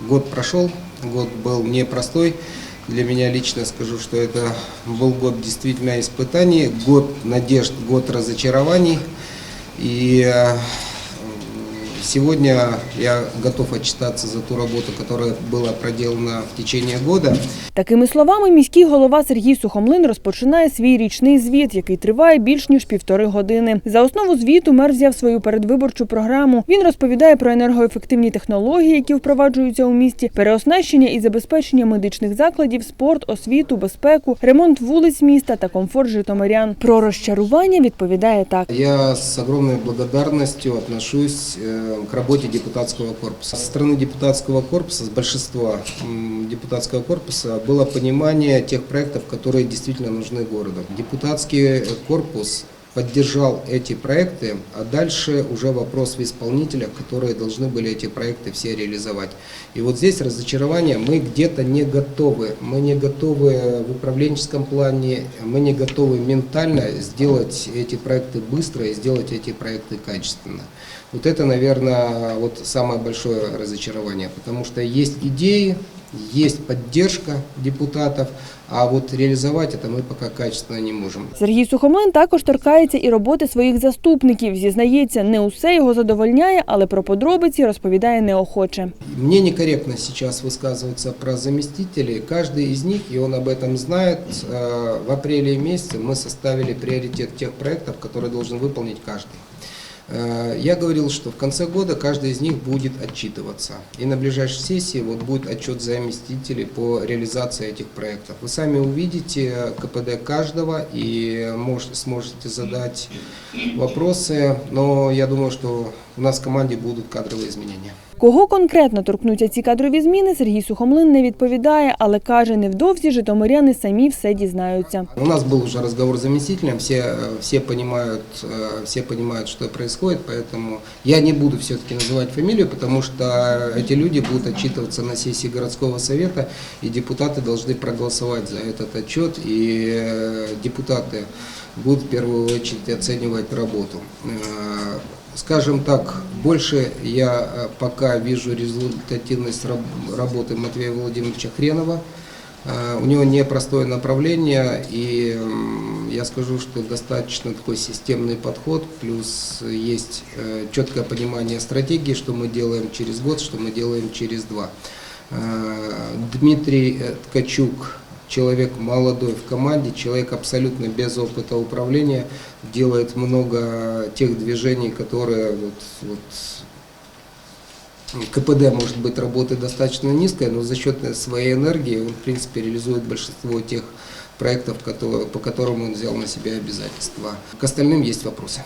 Год прошел, год был непростой. Для меня лично скажу, что это был год действительно испытаний, год надежд, год разочарований. И э, сегодня я готов отчитаться за ту работу, которая была проделана в течение года. Такими словами, міський голова Сергій Сухомлин розпочинає свій річний звіт, який триває більш ніж півтори години. За основу звіту мер взяв свою передвиборчу програму. Він розповідає про енергоефективні технології, які впроваджуються у місті, переоснащення і забезпечення медичних закладів, спорт, освіту, безпеку, ремонт вулиць міста та комфорт житомирян. Про розчарування відповідає так. Я с огромной благодарностью отношусь э, к работе депутатского корпуса. Со стороны депутатского корпуса, с большинства депутатского корпуса, было понимание тех проектов, которые действительно нужны городу. Депутатский э, корпус поддержал эти проекты, а дальше уже вопрос в исполнителях, которые должны были эти проекты все реализовать. И вот здесь разочарование, мы где-то не готовы, мы не готовы в управленческом плане, мы не готовы ментально сделать эти проекты быстро и сделать эти проекты качественно. Вот это, наверное, вот самое большое разочарование, потому что есть идеи, есть поддержка депутатов, а вот реализовать это мы пока качественно не можем. Сергій Сухомлин також торкається і роботи своїх заступників. Зізнається, не усе його задовольняє, але про подробиці розповідає неохоче. Мне некорректно сейчас высказываться про заместителей. Каждый из них, и он об этом знает, э, в апреле месяце мы составили приоритет тех проектов, которые должен выполнить каждый. Э, Я говорил, что в конце года каждый из них будет отчитываться. И на ближайшей сессии вот будет отчет заместителей по реализации этих проектов. Вы сами увидите КПД каждого и мож- сможете задать вопросы. Но я думаю, что у нас в команде будут кадровые изменения. Кого конкретно торкнуться ці кадрові зміни, Сергій Сухомлин не відповідає, але каже, невдовзі житомиряни самі все дізнаються. У нас был уже разговор с заместителем, все, э, все, понимают, э, все понимают, что происходит, поэтому я не буду все-таки называть фамилию, потому что эти люди будут отчитываться на сессии городского совета, и депутаты должны проголосовать за этот отчет, и э, депутаты будут в первую очередь оценивать работу. Э, Скажем так, больше я э, пока вижу результативность раб- работы Матвея Владимировича Хренова, Э, У него непростое направление, и я скажу, что достаточно такой системный подход, плюс есть четкое понимание стратегии, что мы делаем через год, что мы делаем через два. Дмитрий Ткачук, человек молодой в команде, человек абсолютно без опыта управления, делает много тех движений, которые вот, вот КПД может быть работает достаточно низкая, но за счет своей энергии он, в принципе, реализует большинство тех проектов, которые, по которым он взял на себя обязательства. К остальным есть вопросы.